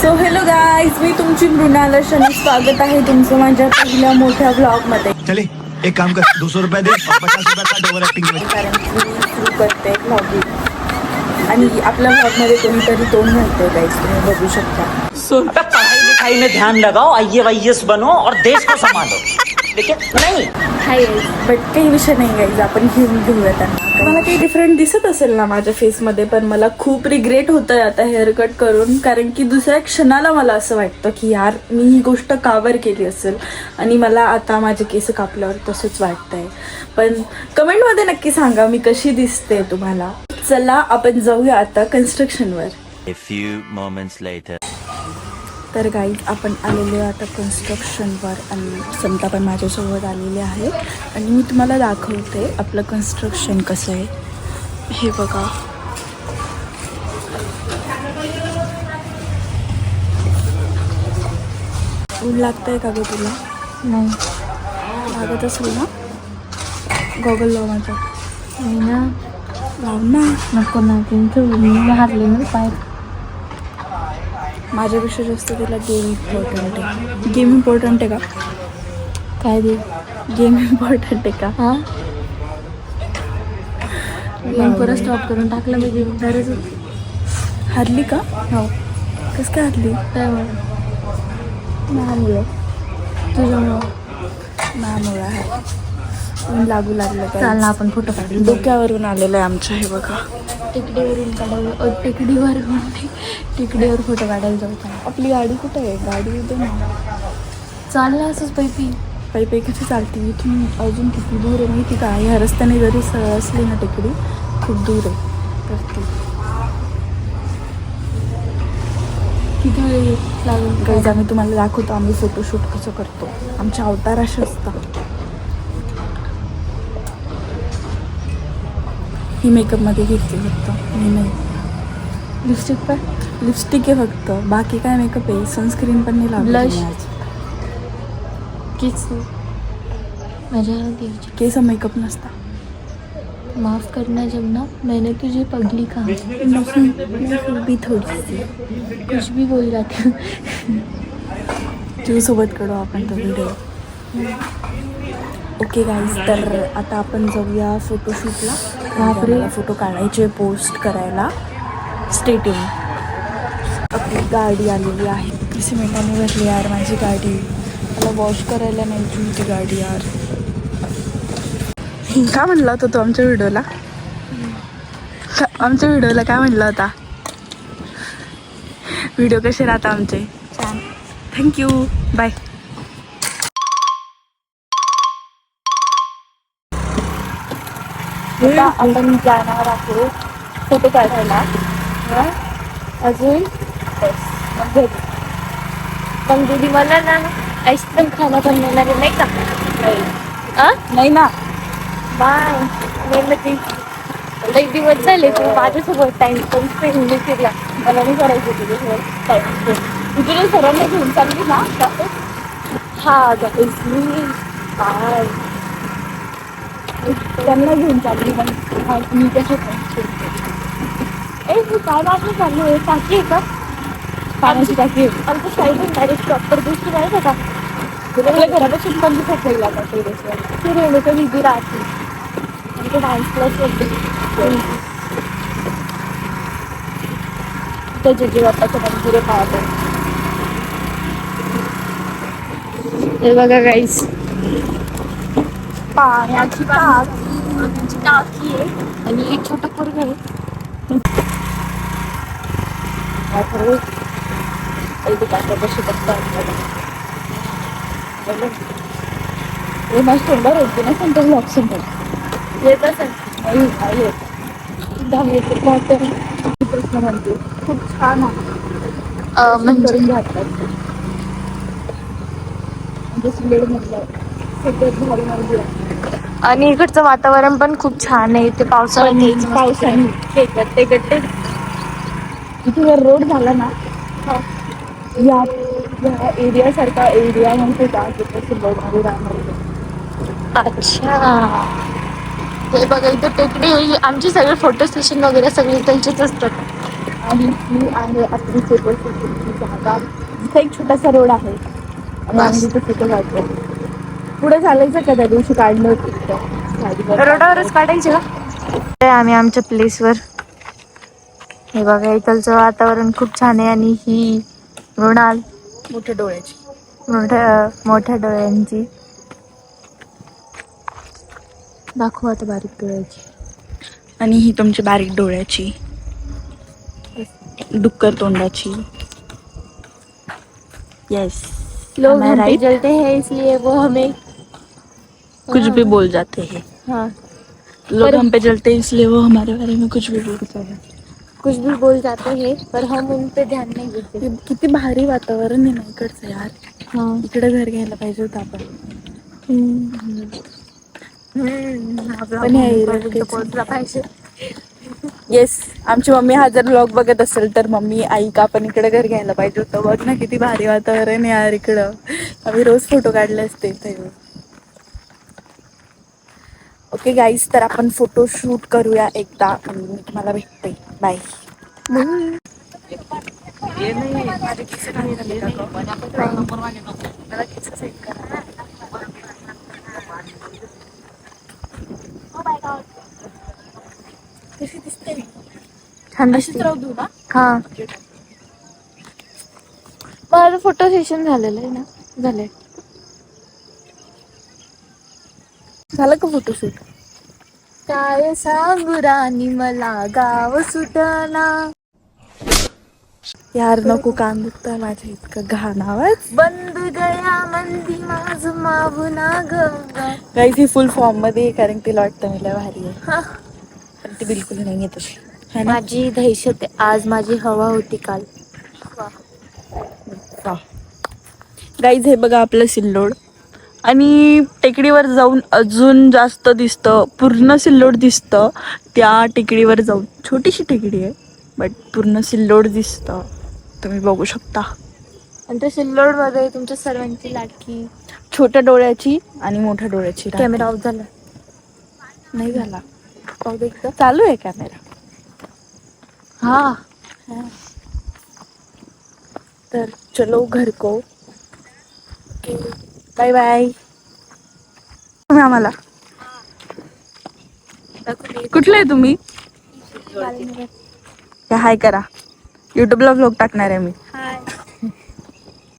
So hello guys मी तुमची मृणाल शनी स्वागत आहे तुमचं माझ्या पहिल्या मोठ्या ब्लॉगमध्ये चले एक काम कर दो सौ रुपया दे कारण की मी सुरू करते ब्लॉगिंग आणि आपल्या ब्लॉगमध्ये कोणीतरी तोंड घालते गाईज तुम्ही बघू शकता. बेटा पढ़ाई लिखाई में ध्यान लगाओ आई एस बनो और देश को संभालो. ठीक नहीं. हाय बट काही विषय नाही गाईज आपण घेऊन घेऊया त्यांना. मला काही डिफरंट दिसत असेल ना माझ्या फेसमध्ये पण मला खूप रिग्रेट होत आहे आता हेअर कट करून कारण की दुसऱ्या क्षणाला मला असं वाटतं की यार मी ही गोष्ट कावर केली असेल आणि मला आता माझे केस कापल्यावर तसंच वाटतंय. पण कमेंटमध्ये नक्की सांगा मी कशी दिसते तुम्हाला? चला आपण जाऊया आता कन्स्ट्रक्शनवर A few moments later. तर गाईज आपण आलेलो आहे आता कन्स्ट्रक्शनवर आणि समता पण माझ्यासोबत आलेले आहे. आणि मी तुम्हाला दाखवते आपलं कन्स्ट्रक्शन कसं आहे. हे बघा. ऊन लागतंय का ग तुला? नाही. लागत असेल ना? गॉगल लाव माझा. नाही ना. लाव ना. नको ना त्यांचं मी हारले ना पाय माझ्यापेक्षा जास्त तुला गेम इम्पॉर्टंट आहे. गेम इम्पॉर्टंट आहे का? काय दे गेम इम्पॉर्टंट आहे का? हा? गेम परत स्टॉप करून टाकलं मी गेम तरच हारली का? हो. कसं काय हारली? त्यामुळे महामुळे तुझ्यामुळं. महामुळे आहे ऊन लागू लागलं चाल का ना आपण फोटो काढू डोक्यावरून आलेलं आहे आमच्या हे बघा. टेकडीवरून काढायला अ, टेकडीवर म्हणते टेकडीवर फोटो काढायला जाऊ चला. आपली गाडी कुठे आहे? गाडी इथे ना चाललं असंच पैपी पायी कशी चालते? इथून अजून किती दूर आहे माहिती का? ह्या रस्त्याने जरी सरळ असली ना टेकडी खूप दूर आहे. तर ती. किती वेळ लागेल? गाईज आम्ही तुम्हाला दाखवतो आम्ही फोटोशूट कसं करतो. आमचे अवतार असे असतात. ही मेकअपमध्ये घेतली फक्त. मी नाही. लिपस्टिक पण? लिपस्टिक आहे फक्त. बाकी काय मेकअप आहे? सनस्क्रीन पण नाही. मी आज. किस माझ्या केस मेकअप नसता. माफ करना जब ना मैंने तुझे पगली कहा फिर भी थोड़ी सी. कुछ भी बोल जाती हूँ तुझ्यासोबत काढू आपण तो व्हिडिओ ओके गाईज तर आता आपण जाऊया फोटोशूटला फोटो काढायचे पोस्ट करायला. स्टेटिंग आपली गाडी आलेली आहे. सिमेंटाने भरली यार माझी गाडी. मला वॉश करायला न्यायची होती गाडी यार. का म्हणला होता तो आमच्या व्हिडिओला? आमच्या व्हिडिओला काय म्हणला होता? व्हिडिओ कसे राहता आमचे? छान. थँक्यू बाय आता आपण जाणार आहोत फोटो काढायला? अजून? बस, मग घरी. पण दीदी मला ना आईस्क्रीम खायला पण मिळणार नाही का? आ? नाही ना. बाय. मेहनती लई दिवस झाले तू माझ्यासोबत टाइम पण स्पेंड नाही केला. मला नाही करायचं तुझ्यासोबत टाइम तुझ्या सरांना घेऊन चालली ना जाते? हा गाईस मी काय त्यांना घेऊन चालली पण मी स्पेंड ए तू काय बाजू चालू आहे? टाकी आहे का? पाण्याची टाकी आहे. आमच्या साईडून डायरेक्ट प्रॉपर दिसली नाही का? तुला आपल्या घरापासून पण दिसत नाही लागला टेरेसवर ती रेणुका दिदी राहते आमच्या डान्स क्लास होते त्या जेजे बाप्पाचं मंदिर आहे पाहतो. हे बघा गाईस पाण्याची टाक. आमची टाकी आहे. आणि एक छोटा पोरगा आहे. हे माझी तोंडावर होते ना सेंटर ब्लॉक सेंटर येत असेल. नाही नाही येत. दहावी येते. प्रश्न म्हणते खूप छान आहे. म्हणजे? घातलात म्हणजे सिलेड आणि इकडचं वातावरण पण खूप छान आहे. ते पावसाळ्यात पावसाने ते गट्टे गट्टे इथे जर रोड झाला ना या एरिया सारखा एरिया म्हणते अच्छा. हे बघा इथं टेकडी. आमचे सगळे फोटो सेशन वगैरे सगळे त्यांचेच असतात. आणि ही आहे आपली जागा. इथे एक छोटासा रोड आहे. आणि आम्ही तिथे फोटो काढतो. पुढे चालायचं का त्या दिवशी काढलं होतं. रोडावरच काढायचे का? आम्ही आमच्या प्लेसवर हे बघा इथलचं वातावरण खूप छान आहे आणि ही मृणाल. मोठ्या डोळ्याची. मोठ्या मोठ्या डोळ्यांची. दाखव आता बारीक डोळ्याची. आणि ही तुमची बारीक डोळ्याची. डुक्कर तोंडाची. येस लोग हम पे राइट जलते हैं इसलिए वो हमें कुछ भी बोल जाते हैं। हाँ। लोग हम पे जलते हैं इसलिए वो हमारे बारे में कुछ भी बोलते हैं। कुछ भी बोल जाते हैं पर हम उन पे ध्यान नहीं देते। किती भारी वातावरण आहे ना इकडचं यार। हाँ। इकडे घर घ्यायला पाहिजे होतं आपण पण हे पाहिजे येस आमची मम्मी हा जर ब्लॉग बघत असेल तर मम्मी आई का आपण इकडे घर घ्यायला पाहिजे होतं. बघ ना किती भारी वातावरण आहे यार इकडं. आम्ही रोज फोटो काढले असते इथे. ओके गाईज तर आपण फोटो शूट करूया एकदा. मी तुम्हाला भेटते. बाय कशी दिसते छान अशीच दिसते. राहू देऊ ना? हा. माझं फोटो सेशन झालेलं आहे ना. झालंय. झालं का फोटोशूट काय सांगू राणी मला गाव सुटना. यार नको कान दुखतंय माझ्या इतकं घाण आवाज. बंद गया मंदी माझ मावना गंगा गाईज ही फुल फॉर्ममध्ये आहे, कारण तिला वाटतं मी लय भारी आहे. हा. पण ती बिलकुल नाही आहे तशी. है ना? माझी दहशत आहे. आज माझी हवा होती काल. गाईज हे बघा आपलं सिल्लोड. आणि टेकडीवर जाऊन अजून जास्त दिसतं पूर्ण सिल्लोड दिसतं. त्या टेकडीवर जाऊन छोटीशी टेकडी आहे बट पूर्ण सिल्लोड दिसतं. तुम्ही बघू शकता. आणि त्या सिल्लोडमध्ये तुमच्या सर्वांची लाटकी छोट्या डोळ्याची आणि मोठ्या डोळ्याची. कॅमेरा ऑफ झाला. नाही झाला. चालू आहे कॅमेरा. हा. तर चलो घर को बाय बाय. तुम्ही आम्हाला. कुठले आहे तुम्ही? हाय करा. युट्यूबला व्लॉग टाकणार आहे मी.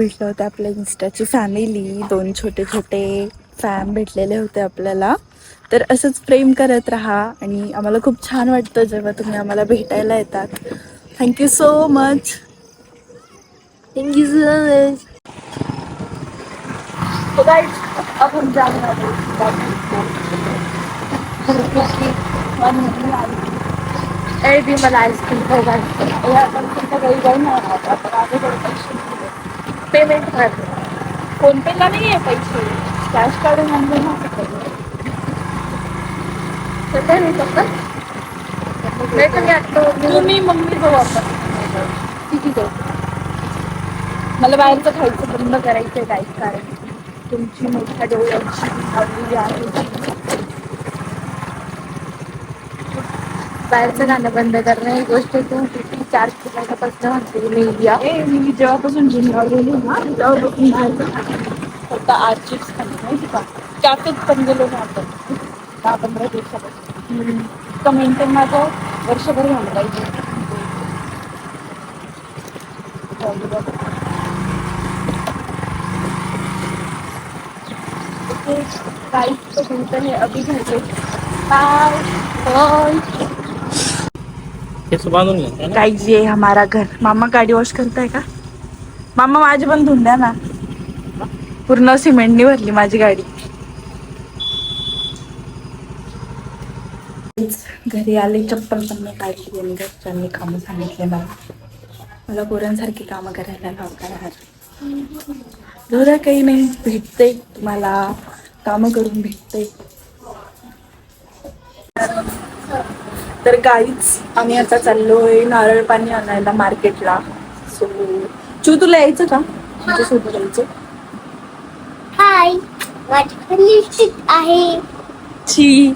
भेटलं होतं आपल्या इन्स्टाची फॅमिली दोन छोटे छोटे फॅम भेटलेले होते आपल्याला. तर असंच प्रेम करत राहा आणि आम्हाला खूप छान वाटतं जेव्हा तुम्ही आम्हाला भेटायला येतात. Thank you so much thank you so much तो गाइस अब हम जाने वाले हैं ए भी मला आईस्क्रीम खायला पेमेंट करतो फोनपेला नाही आहे पैसे कॅश काढून आणले ना सध्या नाही फक्त नाही तर मी आता तुम्ही मम्मी जाऊ आपण किती जाऊ मला बाहेरचं खायचं बंद करायचं काय कारण तुमची मोठ्या डोळ्याची आवडली आहे. बाहेरचं गाणं बंद करणं ही गोष्ट तू किती चार किलोमीटरपासून म्हणते मी मी जेव्हापासून जिम लावलेली ना तेव्हापासून बाहेरचं फक्त आज चिप्स खाल्ली माहिती का? त्यातच पण गेलो ना आपण दहा पंधरा दिवसापासून. इतकं मेंटेन माझं वर्षभर झालं पाहिजे ओके गाइस तो मिलते हैं अभी घर पे बाय बाय गाइस ये हमारा घर मामा गाडी वॉश करताय का मामा माझी पण धुवून द्या ना पूर्ण सिमेंटनी भरली माझी गाडी घरी आले चप्पल पण नाही काढली आणि घरच्यांनी कामं सांगितले मला. मला पोरांसारखी कामं करायला लावता यार दुरा काही नाही भेटते तुम्हाला. कामं करून भेटते. तर गाईच आम्ही आता चाललोय नारळ पाणी आणायला मार्केटला. सो चू तुला यायचं का? तुझ्यासोबत यायचं. हाय माझी लिपस्टिक आहे. छी.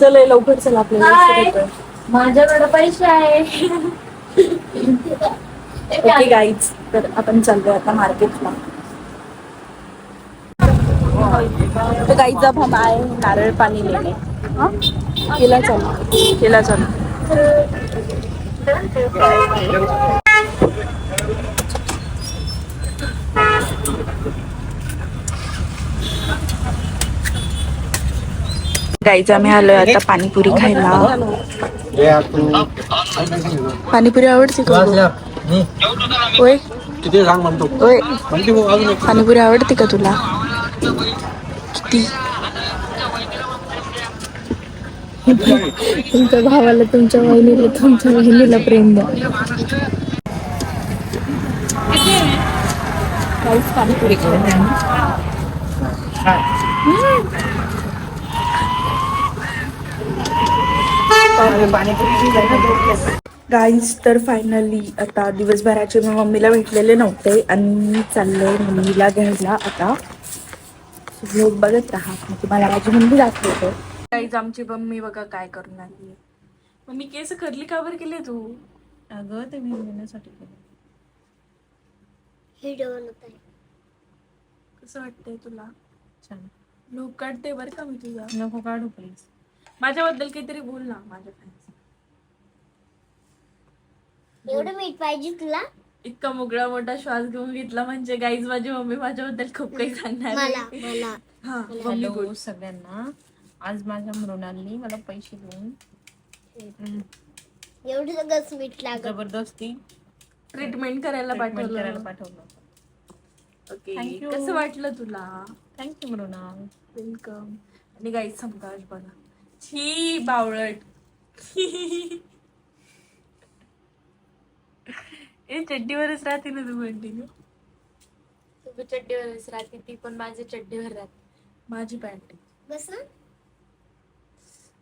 चल लवकर चल आपल्याला. माझ्याकडे पैसे आहे ओके तर आपण चाललोय आता मार्केटला. तर गाईचा भाम आहे नारळ पाणी लेणे हा? केला चालू. केला चालू. गाईज आम्ही आलोय आता पाणीपुरी खायला. पाणीपुरी आवडते का तुला? होय? होय. पाणीपुरी आवडते का तुला? तुमच्या भावाला तुमच्या बहिणीला तुमच्या बहिणीला प्रेम द्या. गाईज तर फायनली आता दिवसभराचे मी मम्मीला भेटलेले नव्हते आणि चाललंय चालले मम्मीला घ्यायला आता. बघत राहा. मी तुम्हाला माझी मम्मी दाखवतो. गाईज आमची मम्मी बघा काय करून आली मम्मी केस करली का बरं केले तू? अगं ते मी घेण्यासाठी केलं कसं वाटतंय तुला? छान. लोक काढते बरं का मी तुझा? नको काढू प्लीज माझ्याबद्दल काहीतरी बोल ना माझ्या फॅन्स एवढं मीठ पाहिजे तुला? इतका मोकळा मोठा श्वास घेऊन घेतला म्हणजे गाईज माझी मम्मी माझ्याबद्दल खूप काही सांगणार आहे. मला मला. हा मम्मी बोल. हॅलो सगळ्यांना. आज माझ्या मृणालनी मला पैसे देऊन एवढं सगळंच मीठ लागत जबरदस्ती ट्रीटमेंट करायला ट्रीटमेंट करायला पाठवलं. पाठवलं ओके Thank you. कसं वाटलं तुला? थँक्यू मृणाल वेलकम आणि गाईज समकाश बघा. छी बावळट. ए चड्डीवरच राहते ना तू कंटिन्यू तू चड्डीवरच राहते ती पण माझ्या चड्डीवर राहते. माझी पॅन्ट बस ना.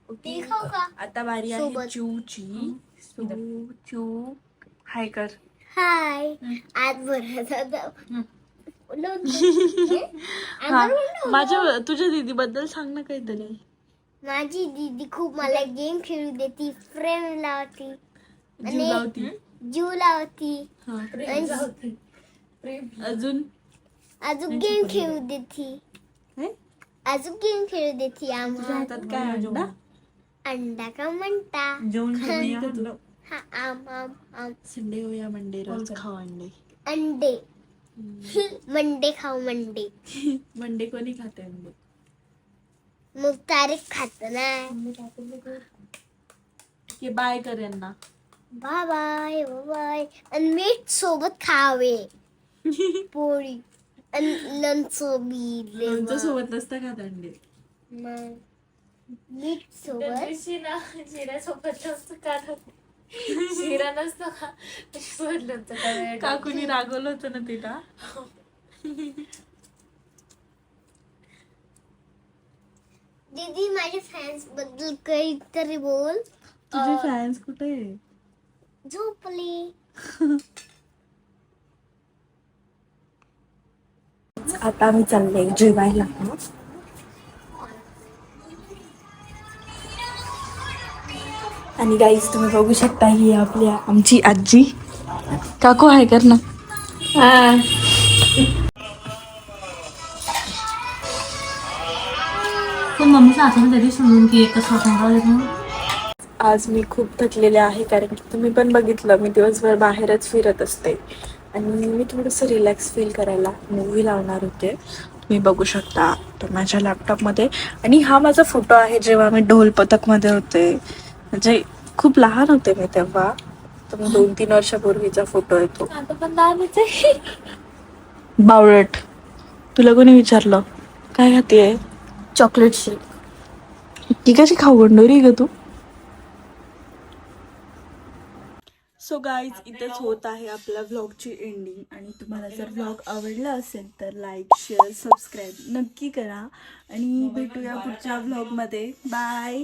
ओके. ती खाऊ का? आता बारी आहे सोबत. चूची चू चू हाय कर. हाय. आज बरं हा. माझ्या तुझ्या दीदी बद्दल सांग ना काहीतरी. माझी दीदी खूप मला गेम खेळू देती फ्रेम लावती. लावती. जीव लावती. हा. आणि अजून? अजून गेम खेळू देती? अजून गेम खेळू देती तुझ्या आम्हाला हातात काय अंडा? अंडा का म्हणता? जेवण खाल्ली का तू. हा आम आम आम. संडे या मंडे रोज. खाऊ अंडे. अंडे. मंडे खाऊ मंडे. मंडे कोणी खाते अंडे? मग तारीख खात ना की बाय कर यांना. बाय बाय बाय आणि मीठ सोबत खावे. पोळी. आणि लोणचं बी लोणचं सोबत नसतं खात अंडे मग मीठ सोबत शिरा शिऱ्यासोबत नसतं का शिरा नसतो का? सोडलं तर काकूनी रागवलं होतं ना तिला. दीदी माझ्या फॅन्सबद्दल काहीतरी बोल. तुझे फॅन्स कुठे? आहे झोपली. आता आम्ही चालले जेवायला. आणि गाईज तुम्ही बघू शकता ही आपल्या आमची आजी. काकू आहे कर ना. आज मी खूप थकलेले आहे कारण की तुम्ही पण बघितलं मी दिवसभर बाहेरच फिरत असते. आणि मी थोडंसं रिलॅक्स फील करायला मूवी लावणार होते. तुम्ही बघू शकता तो माझ्या लॅपटॉपमध्ये आणि हा माझा फोटो आहे जेव्हा मी ढोल पथकमध्ये होते. म्हणजे खूप लहान होते मी तेव्हा. तर मग दोन तीन वर्षापूर्वीचा फोटो आहे तो. आता पण लहानच आहे बावळट. तुला कोणी विचारलं? काय खाते चॉकलेट शेक. ती कशी खाऊ गंडोरी ग तू? सो गाईज इथंच होत आहे आपल्या व्लॉगची एंडिंग आणि तुम्हाला जर व्लॉग आवडला असेल तर लाईक शेअर सबस्क्राईब नक्की करा. आणि भेटूया पुढच्या व्लॉगमध्ये बाय